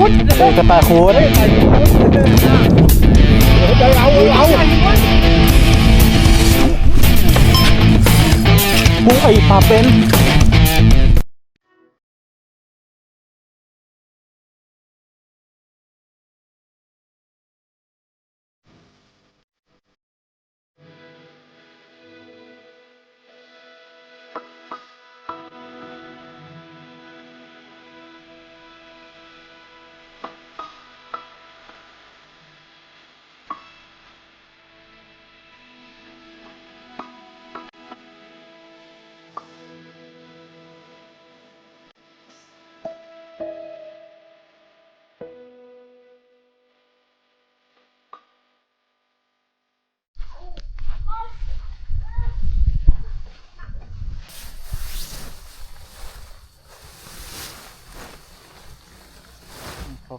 คูดเออกระต่ายคูดจะเราเรากุ้งไอ้ปลาเป็น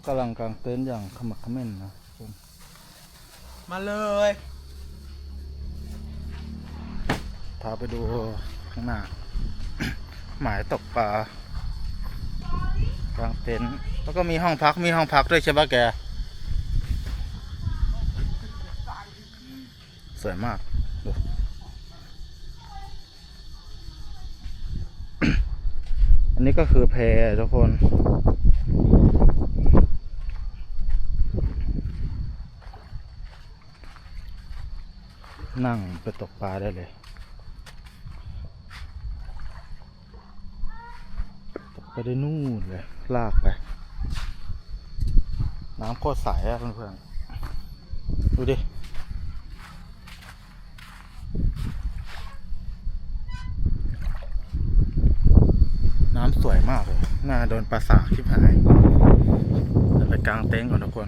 กำลังกางเต็นท์อย่างขมักเขม้นนะทุกคนมาเลยพาไปดูข้างหน้า หมายตกปลากางเต็นท์แล้วก็มีห้องพักมีห้องพักด้วยใช่ปะแก สวยมากดูอันนี้ก็คือแพทุกคน นั่งไปตกปลาได้เลย ตกไปได้นู่นเลย ลากไป น้ำโคตรใสอะเพื่อนๆ ดูดิน้ำสวยมากเลย น่าโดนปลาสากชิบหายเดี๋ยวไปกลางเต็นท์ก่อนทุกคน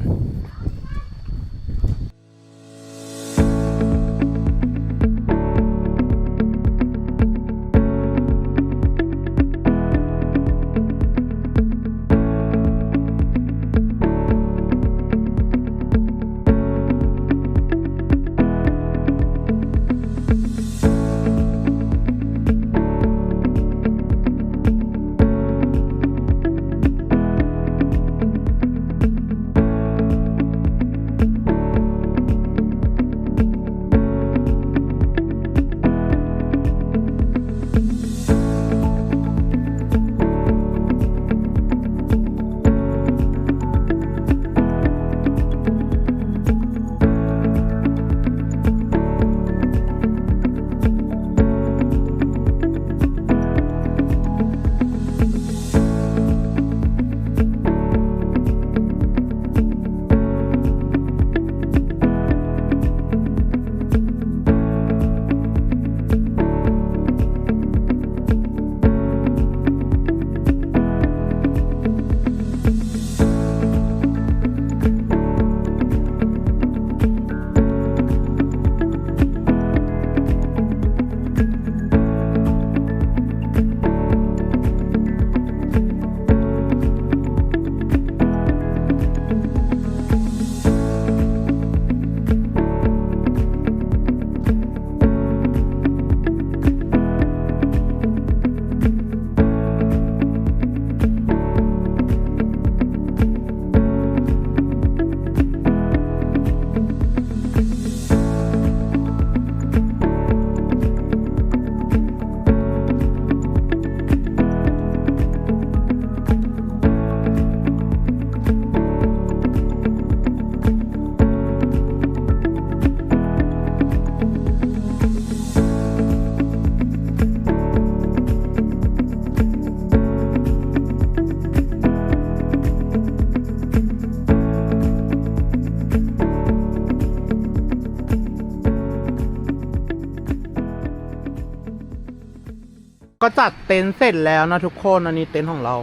ก็จัดเต็นท์เสร็จแล้วนะทุกคนอันนี้เต็นท์ของเรา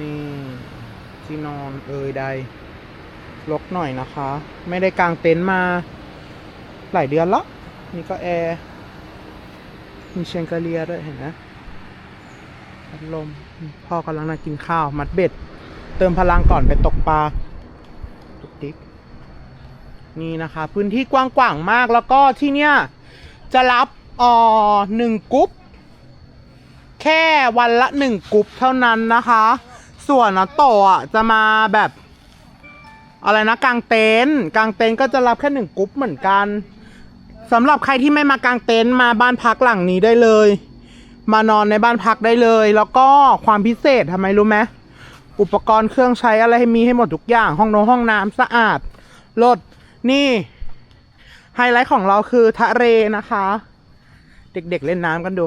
นี่ที่นอนเอยใดลกหน่อยนะคะ ไม่ได้กางเต็นท์มา หลายเดือนละนี่ก็แอร์มีเชงกาเลียด้วยเห็นไหมพัดลมพ่อกำลังนั่งกินข้าว มัดเบ็ด เติมพลังก่อนไปตกปลาตุ๊กติ๊กนี่นะคะ พื้นที่กว้างๆมากแล้วก็ที่เนี้ยจะรับอ่อหนึ่งกรุ๊ป ค่วันละหนึ่งกรุ๊ปเท่านั้นนะคะ ส่วนนะโตอะจะมาแบบ อะไรนะกางเต็นท์กางเต็นท์ก็จะรับแค่หนึ่งกรุ๊ปเหมือนกันสำหรับใครที่ไม่มากางเต็นท์มาบ้านพักหลังนี้ได้เลย มานอนในบ้านพักได้เลย แล้วก็ความพิเศษทำไมรู้ไหมอุปกรณ์เครื่องใช้อะไรให้มีให้หมดทุกอย่างห้องนงห้องน้ำสะอาดรถนี่ไฮไลท์ของเราคือทะเลนะคะ เด็กๆเล่นน้ำกันดู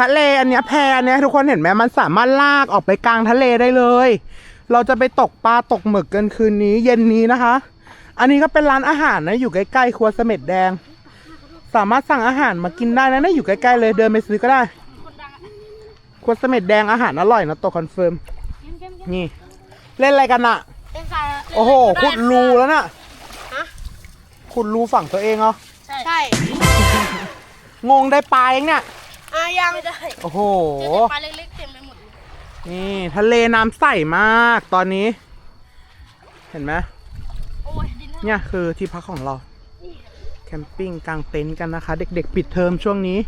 ทะเลอันเนี้ยแพอันเนี้ยทุกคนเห็นไหมมันสามารถลากออกไปกลางทะเลได้เลย เราจะไปตกปลาตกหมึกกันคืนนี้ เย็นนี้นะคะ อันนี้ก็เป็นร้านอาหารนะอยู่ใกล้ๆครัวเสม็ดแดง สามารถสั่งอาหารมากินได้นะนะอยู่ใกล้ๆเลยเดินไปซื้อก็ได้ครัวเสม็ดแดงอาหารอร่อยนะตัวคอนเฟิร์มนี่ เล่นอะไรกันอะโอ้โหขุดรูแล้วน่ะขุดรูฝั่งตัวเองเหรอใช่ใช่งงได้ปลาเองเนี่ย อะยังไม่ได้โอ้โห เจอแต่ปลาเล็กๆเต็มไปหมดเลยนี่ทะเลน้ำใสมากตอนนี้ เห็นไหมโอ้ยดินเนี่ยคือที่พักของเรา แคมปิ้งกางเต็นท์กันนะคะ เด็กๆ ปิดเทอมช่วงนี้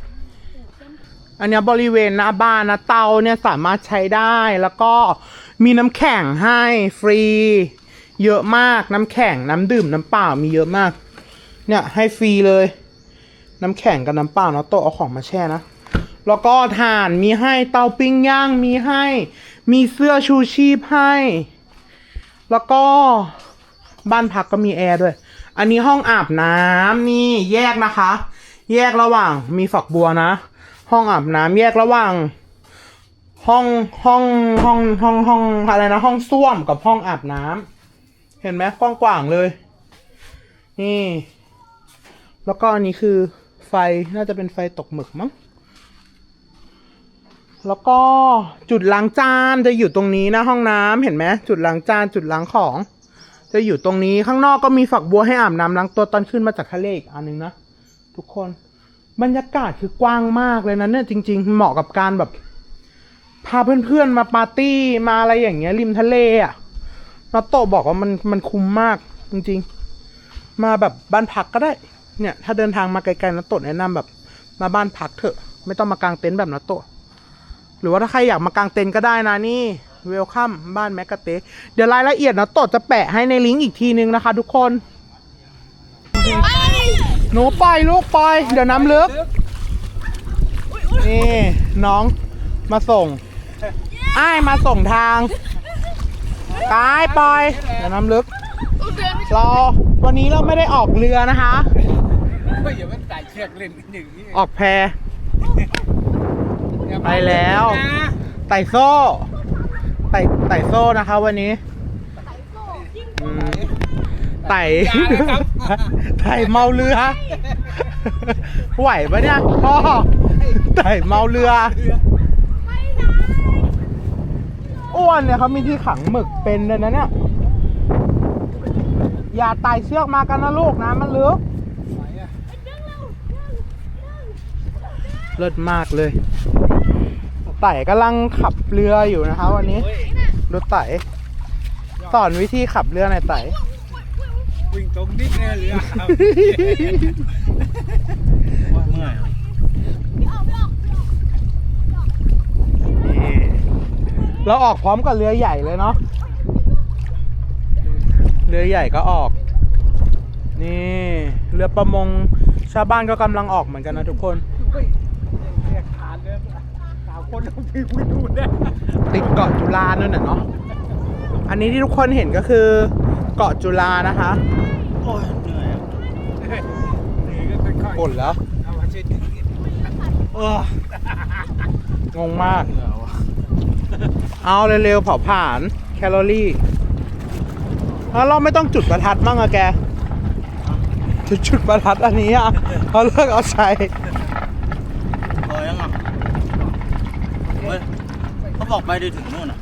อันเนี้ยบริเวณหน้าบ้านนะเตาเนี่ยสามารถใช้ได้แล้วก็มีน้ำแข็งให้ฟรี เยอะมากน้ำแข็งน้ำดื่มน้ำเปล่ามีเยอะมาก เนี่ยให้ฟรีเลย น้ำแข็งกับน้ำเปล่าเนาะโตะเอาของมาแช่นะ แล้วก็ถ่านมีให้เตาปิ้งย่างมีให้ มีเสื้อชูชีพให้ แล้วก็บ้านพักก็มีแอร์ด้วย อันนี้ห้องอาบน้ำนี่แยกนะคะ แยกระหว่างมีฝักบัวนะ ห้องอาบน้ำแยกระหว่าง ห้องห้องห้องห้องห้องอะไรนะ ห้องส้วมกับห้องอาบน้ำเห็นไหมกว้างๆเลย นี่ แล้วก็อันนี้คือไฟน่าจะเป็นไฟตกหมึกมั้ง แล้วก็จุดล้างจานจะอยู่ตรงนี้นะห้องน้ำเห็นไหมจุดล้างจานจุดล้างของ จะอยู่ตรงนี้ข้างนอกก็มีฝักบัวให้อาบน้ำล้างตัวตอนขึ้นมาจากทะเลอีกอันหนึงนะทุกคนบรรยากาศคือกว้างมากเลยนะเนี่ยจริง ๆ เหมาะกับการแบบ พาเพื่อนๆมาปาร์ตี้มาอะไรอย่างเงี้ย ริมทะเลอะ่ะนาโตบอกว่ามันมันคุ้มมาก จริง ๆ มาแบบบ้านพักก็ได้ เนี่ย ถ้าเดินทางมาไกลๆนาโตแนะนำแบบ มาบ้านพักเถอะ ไม่ต้องมากางเต็นท์แบบนาโตะ หรือว่าถ้าใครอยากมากางเต็นท์ก็ได้นะนี่เวลคัมบ้านแมกกาเตเดี๋ยวรายละเอียดนะโตดจะแปะให้ในลิงก์อีกทีนึงนะคะ ทุกคนหนูปล่อยลูกปล่อยเดี๋ยวน้ำลึก นี่ น้องมาส่งอ้ายมาส่งทางกายปล่อยเดี๋ยวน้ำลึกรอวันนี้เราไม่ได้ออกเรือนะคะเฮ้ยอย่ามันใส่เชือกเล่นหนึ่างนี้ออกแพ ไปแล้วไต่โซ่ไต่ไต่โซ่นะคะวันนี้อืมไต่ไต่เมาเรือไหวปะเนี่ยพ่อไต่เมาเรืออ้วนเนี่ยเขามีที่ขังหมึกเป็นเลยนะเนี่ยอย่าไต่เชือกมากันนะลูกนะมันลึก เลิศมากเลยไต่กำลังขับเรืออยู่นะคะวันนี้รถไต่สอนวิธีขับเรือหน่อยไต่วิ่งตรงนิดเนี่ยเรือครับเมื่อยนี่เราออกพร้อมกับเรือใหญ่เลยเนาะเรือใหญ่ก็ออก นี่ เรือประมงชาวบ้านก็กำลังออกเหมือนกันนะทุกคน เฮ้ยเรียกขานเลยสาว คนต้องพิมพ์ไม่ดูเนี่ยติดเกาะจุฬานั่นน่ะเนาะ อันนี้ที่ทุกคนเห็นก็คือเกาะจุฬานะคะโอ้ยเหนื่อยอะนี่ก็ค่อยกดแล้วๆเอามาช่วยดึงนิดเอองงมาก เหนื่อยว่ะเอาเร็วๆเผาผ่านแคลอรี่แล้วเราไม่ต้องจุดประทัดบ้างอะแก จุดจุดประทัดอันนี้อะเขาเลิกเอาใช้ บอกไปได้ถึงนู่นอะ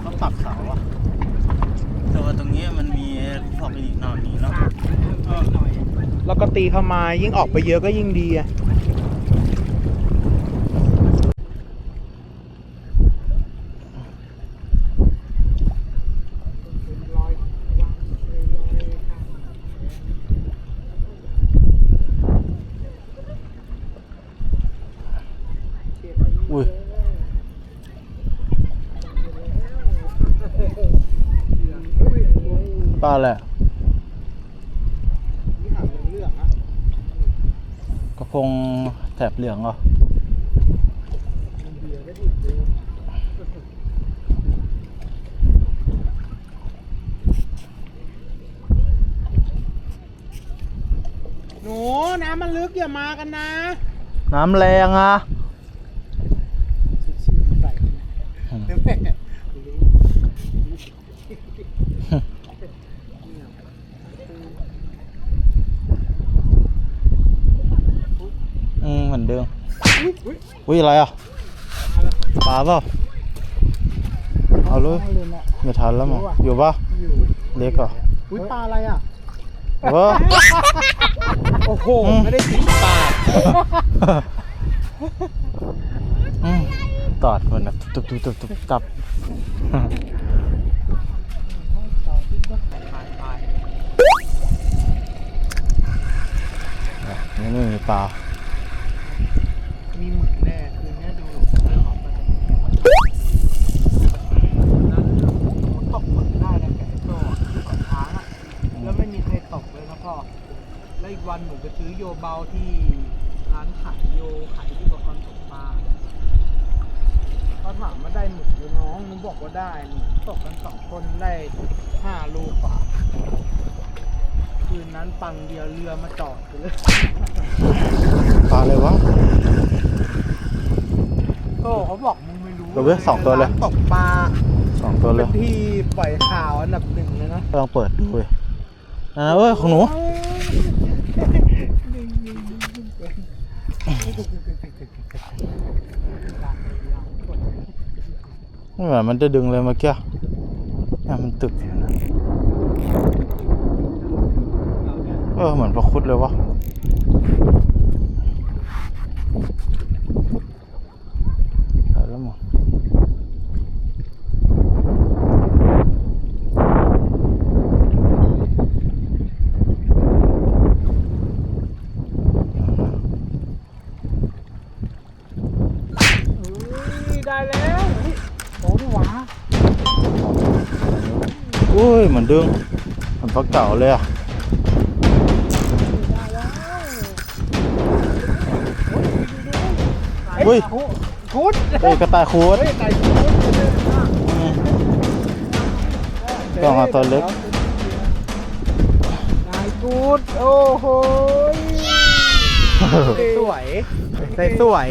เขาปักเสาอะแต่ว่าตรงนี้มันมีพอบอีกหน่อยนี้เนาะแล้วก็ตีเข้ามายิ่งออกไปเยอะก็ยิ่งดีอะอุ้ย แหละที่หางเหลืองๆอะกระพงแถบเหลืองเหรอมันเบียร์ได้อีกเลยหนูน้ำมันลึกอย่ามากันนะ น้ำแรงอะ ใส่ อืม แม่ อื มเหมือนเดิมอุ้ยอะไรอะปลาเปล่าเอาเลยเอาเลยไม่ทันแล้วมั้งอยู่ปะเล็กเหรออุ้ยปลาอะไรอะเออโอ้โหไม่ได้ติดปากตอดมันนะตุบตุบตุบตุบตับนี่ไม่มีปลา มีหมึกแน่คืนนี้ดูเรื่องของมันนั้นตกหมึกได้นะแกะโซ่สองช้างอะแล้วไม่มีใครตกเลยนะพ่อ แล้ว อีกวันหนูไปซื้อโยเบาที่ร้านขายโยขายอุปกรณ์ตกปลาเขาถามว่าได้หมึกหรือน้องหนูบอกว่าได้หนูตกกันสองคนได้ห้าโลกว่าคืนนั้นปังเดียวเรือมาจอดไปเลยปลาอะไรวะโซ่เขาบอกมึงไม่รู้เอาเว้ยสองตัวเลย ร้านตกปลาสองตัวเลเป็ยนที่ปล่อยข่าวอันดับหนึ่งเลยนะ ลองเปิดดูเว้ยนั่นนะเว้ยของหนูไม่แหมือนมันจะดึงเลยเมื่อกี้นี่มันตึกอยู่นะ เออเหมือนประคุดเลยวะไปแล้วมั้ง เฮ้ยได้แล้วเฮ้ยโอ้ดีหวะ อุ้ยเหมือน ดึงเหมือนปลาเก่าเลยอะอุ้ยคุดเอ้ยกระต่ายคูดเฮ้ยไก่คุดต้องเอาตัวเล็กนายกูดโอ้โหสวยใส่สวย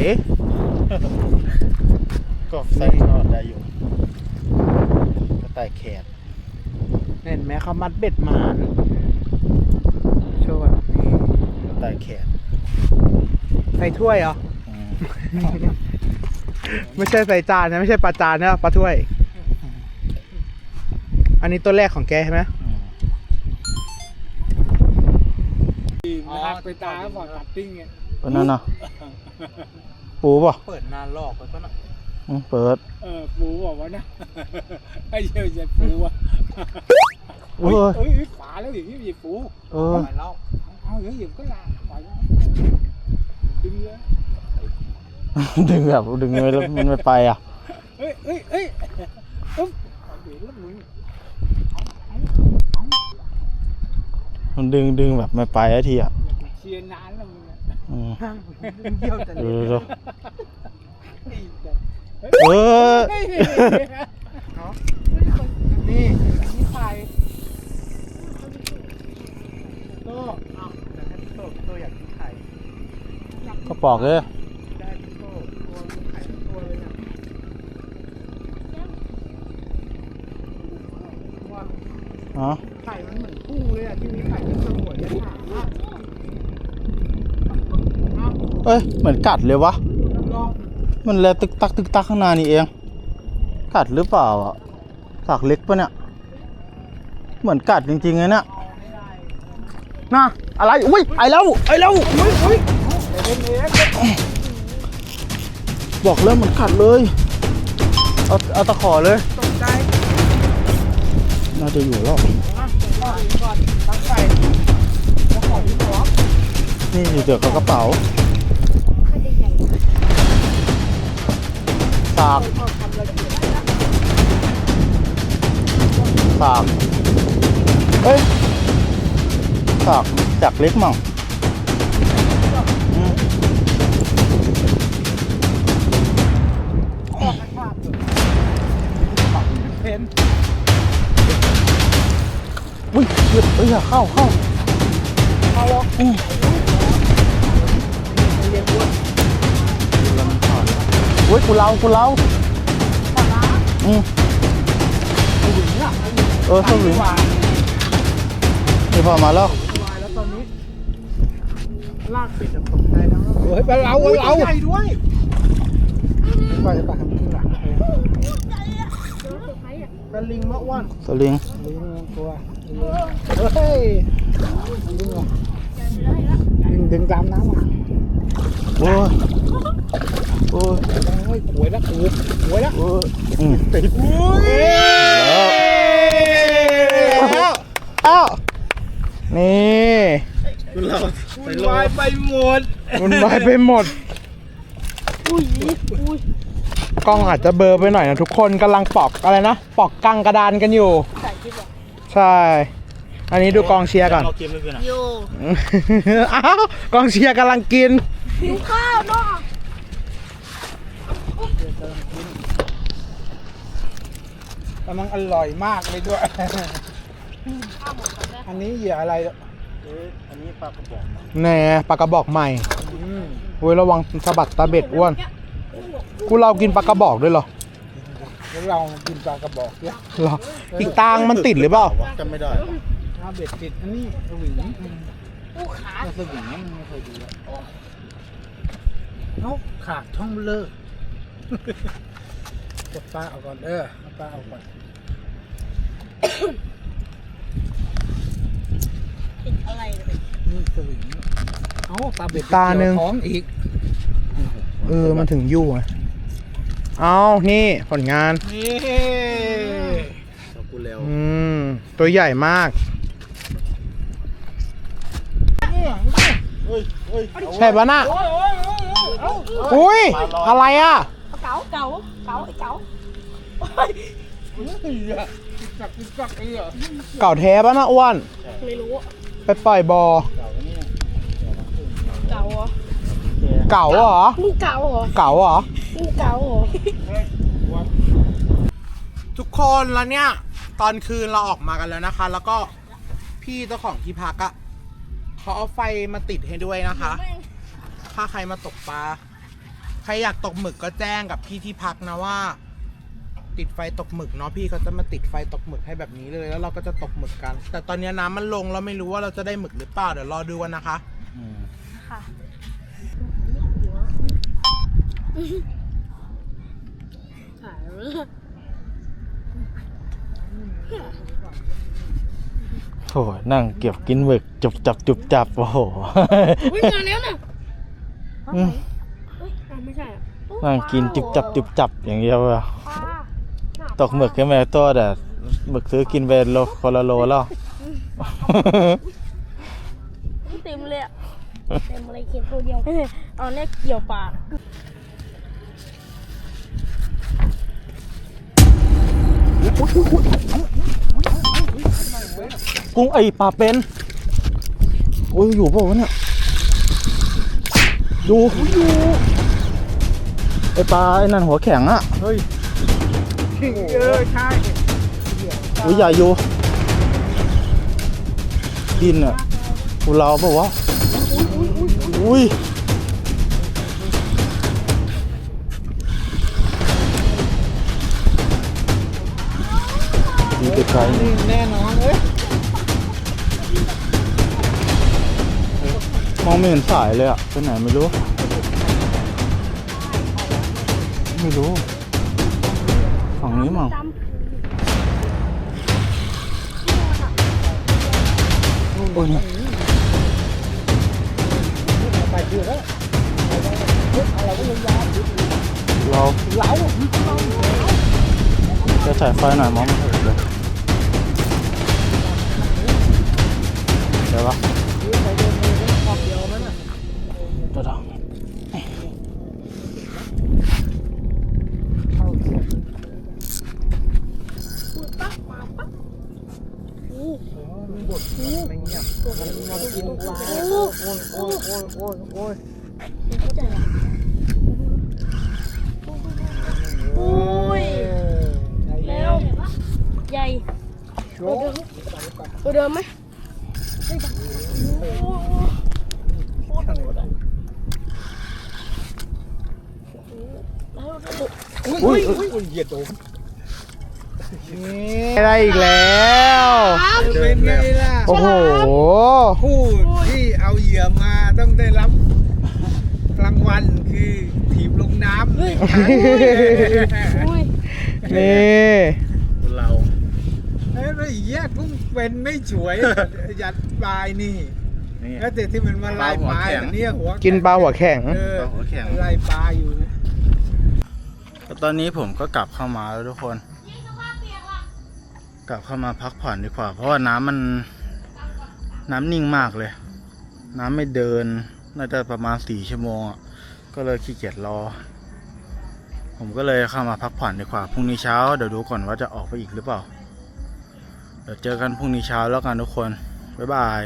ก็ใส่ทอดได้อยู่กระต่ายแขน เห็นไหมเขามัดเบ็ดมานโชว์แบบนี้กระต่ายแขนใส่ถ้วยเหรออืมไม่ใช่ใส่จานนะไม่ใช่ปลาจานนะปลาถ้วย อันนี้ตัวแรกของแกใช่ไหมอืมหักไปตาก็บอกตัดติ้งไงตัวนั้นน่ะปูป่ะเปิดนานลอกไปก็น่ะอืม เปิด เออปูบอกว่านะ ไอ้เชี่ยวจะปูอะเอ้ยเอ้ยฝาแล้วอย่างนี้มีปูเออไปแล้วเอาเดี๋ยวหยิบก็ลาปล่อยดึงเลยดึงแบบดึงไม่แล้วมันไม่ไปอะเอ้ยเอ้ยเอ้ยอุ๊บเดี๋ยวแล้วมึงมันดึงดึงแบบไม่ไปไอ้ทีอะเชียร์นานแล้วมึงอะอืมเยี่ยวจะเดูดูไอ้แต่ เออเฮ้ยนี่นี่ใครโต้เอาแต่ถ้าพี่โตโตอยากกินไข่ก็ปอกเลยได้โตตัวไข่ทั้งตัวเลยนะว่าอ๋อไข่มันเหมือนกุ้งเลยอะที่มีไข่ที่สมวยในถามอะเอาเอ้ยเหมือนกัดเลยวะ มันแลตึกตักตึกตักข้างหน้านี่เอง กัดหรือเปล่าอะสากเล็กปะเนี่ย เหมือนกัดจริงๆเลยนี่ยน่ะอะไร อุ้ยไอแล้วไอแล้วอุ้ยอุ้ยเอ็นเอ็นบอกเริ่มเหมือนกัดเลย เอาเอาตะขอเลย น่าจะอยู่แล้วอะก่อนก่อนตั้งใจแล้วของที่หัวนี่เดี๋ยวเขากระเป๋า สากสากเอ้ยสากจากเล็กมั่งอืมเพนอุ้ยเฮ้ยเอ้ยอย่าเข้าเข้าเข้าแล้ว อืมเฮ้ยกูเล่ากูเล่าอืมเออสวิงนี่พอมาแล้วแล้วตอนนี้ลากปิดจะตกใจทั้งเฮ้ยไปเราเราใหญ่ด้วยไปไปทำขึ้นหลังเป็นลิงมะอ้วนสลิงลิงตัวเฮ้ยลิงเหรอลิงดึงตามน้ำมาโอ้ย โอ้ยหวยแล้วกูหวยล้วโอ้ยอืมติดอุ้ยแล้วอ้าวนี่มันวายไปหมดมันวายไปหมดอุ้ยอุ้ยกล้องอาจจะเบอร์ไปหน่อยนะทุกคนกำลังปอกอะไรนะปอกกังกระดานกันอยู่ใส่คลิปเหรอใช่ อันนี้ดูกองเชียร์ก่อนเราเกมไม่เป็นอะโยอ้าวกองเชียร์กำลังกินหิวข้าวเนาะ กำลังอร่อยมากเลยด้วย ข้าวหมดก่อนนะอันนี้เหยื่ออะไรอะอันนี้ปลากระบอกแหน่ปลากระบอกใหม่อืมโอ้ยระวังสะบัดตาเบ็ดอ้วน กูเรากินปลากระบอกด้วยเหรอแล้วเรากินปลากระบอกเนี่ยเหรออีกตางมันติดหรือเปล่าจำไม่ได้ถ้าเบ็ดติดอันนี้สวิงอืมอู้ขาถ้าสวิงมันไม่เคยดูแล้วเอ้าขาดช่องเลอะ กดปลาเอาก่อนเออเอาปลาเอาก่อนติดอะไรเลยนี่สวิงเอ้าตาเบ็ดตาหนึ่ง เกี่ยวท้องอีกเออมันถึงอยู่ไงเอานี่ผลงาน นี่ขอบคุณแล้วอืม ตัวใหญ่มาก เฮ้ยเฮ้ยใช่ปะน่ะโอ้ยโอ้ยโอ้ยโอ้ยเอ้าอุ้ย อะไรอะเก๋าเก๋าเก๋าไอ้เก๋าเฮ้ยอะจิกจักจิกจักไอ้เหรอเก่าแท้ปะน่ะอ้วน ไม่รู้ไปปล่อยบอเก๋าเหรอเก่าเหรอ มึงเก๋าเหรอเก่าเหรอ มึงเก๋าเหรอทุกคนแล้วเนี่ย ตอนคืนเราออกมากันแล้วนะคะ แล้วก็พี่เจ้าของที่พักอะเขาเอาไฟมาติดให้ด้วยนะคะ ถ้าใครมาตกปลา ใครอยากตกหมึกก็แจ้งกับพี่ที่พักนะว่า ติดไฟตกหมึกเนาะพี่เขาจะมาติดไฟตกหมึกให้แบบนี้เลยแล้วเราก็จะตกหมึกกัน แต่ตอนนี้น้ำมันลงเราไม่รู้ว่าเราจะได้หมึกหรือเปล่าเดี๋ยวรอดูกันนะคะ ค่ะโอ้ยนั่งเก็บกินหมึก จุบจับจุบจับ โอ้โห วิ่งมาแล้วน่ะ อืม เอ้ยอะไม่ใช่อะ นั่งกินจุบจับจุบจับอย่างเดียวอะปลาตกหมึกก็ไม่ตัวแต่หมึกซื้อกินไปโลคนละโลแล้วเต็มเลยอะเต็มเลยเขียนตัวเดียวเอาเนี่ยเกี่ยวปากกุ้งไอปลาเป็นโอ้ยอยู่เปล่าวะเนี่ยดูอยู่ ไอปลาไอ้นั่นหัวแข็งอะเฮ้ยเออใช่อุ้ยใหญ่อยู่ดินอะกูเราเปล่าวะอุ้ยดีไกลๆนี่แน่นอนเอ้ยมองไม่เห็นสายเลยอะไปไหนไม่รู้ ไม่รู้ฝั่งนี้มั้งโอ้ยนี่ไปเดือดแล้วเราเหลาจะฉายไฟหน่อยมองไม่เห็นเลยเดี๋ยววะเดี๋ยวเดี๋ยว ปุ๊บปั๊บมาปั๊บอู้ ม มันบดมันไม่เงียบมันมากินปลาโอ้ยโอ้ยโอ้ยโอ้ยโอ้ย เข้าใจอะโอ้ยแล้วใหญ่ โช ตัว ว์ เดิมตัวเดิมไหมโอ้โหโคตรโหดอะแล้วแล้ว อุ้ยอุ้ยอุ้ยเหยียดโดนได้อีกแล้ว เป็นไงล่ะโอ้โห ผู้ที่เอาเหยื่อมาต้องได้รับรางวัลคือถีบลงน้ำอุ้ยนี่คนเราเฮ้ยแล้วไอ้เหี้ยกุ้งเป็นไม่ฉวยยัดปลายนี่นี่แล้วแต่ที่มันมาไล่ปลาอันเนี้ยหัวกินปลาหัวแข็งเออปลาหัวแข็งไล่ปลาอยู่นะ ตอนนี้ผมก็กลับเข้ามาแล้วทุกคน กลับเข้ามาพักผ่อนดีกว่า เพราะว่าน้ำมันน้ำนิ่งมากเลย น้ำไม่เดิน น่าจะประมาณสี่ชั่วโมงก็เลยขี้เกียจรอ ผมก็เลยเข้ามาพักผ่อนดีกว่า พรุ่งนี้เช้าเดี๋ยวดูก่อนว่าจะออกไปอีกหรือเปล่า เดี๋ยวเจอกันพรุ่งนี้เช้าแล้วกันทุกคน บ๊ายบาย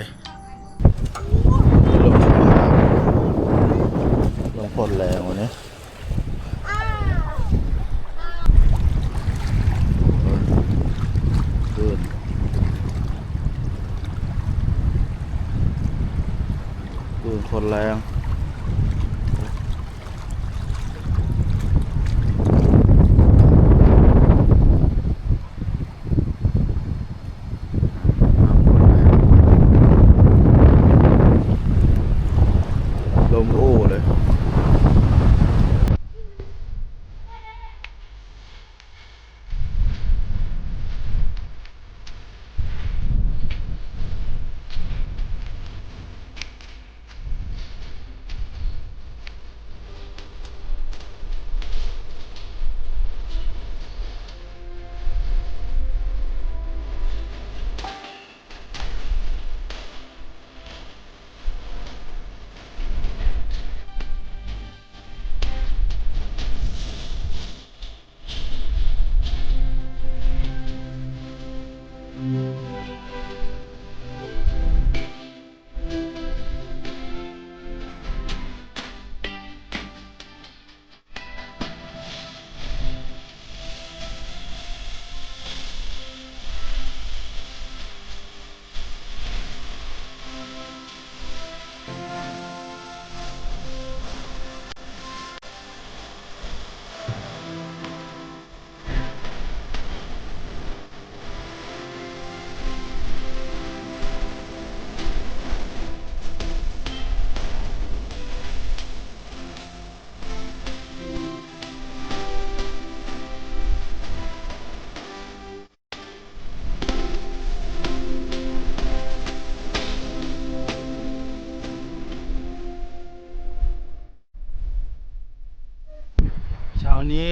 ลงพลแรงวันนี้ ขึ้น ขึ้นค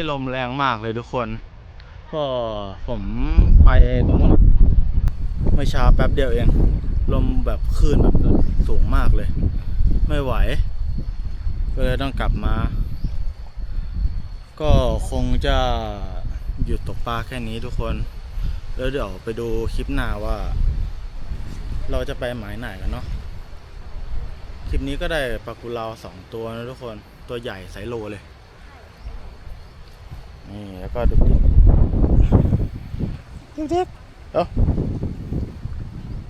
ลมแรงมากเลยทุกคน ก็ผมไปตรงนู้นเมื่อเช้าแป๊บเดียวเอง ลมแบบคลื่นแบบสูงมากเลย ไม่ไหว ก็เลยต้องกลับมา ก็คงจะหยุดตกปลาแค่นี้ทุกคน แล้วเดี๋ยวไปดูคลิปหน้าว่า เราจะไปหมายไหนกันเนาะ คลิปนี้ก็ได้ปลากุเลาสองตัวนะทุกคน ตัวใหญ่ไซโลเลย นี่แล้วก็ดุกดิกดุกดิกเอ้า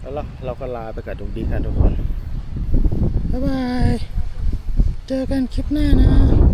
แล้วเราเราก็ลาไปกับดุกดิกกันทุกคน บ๊ายบาย เจอกันคลิปหน้านะ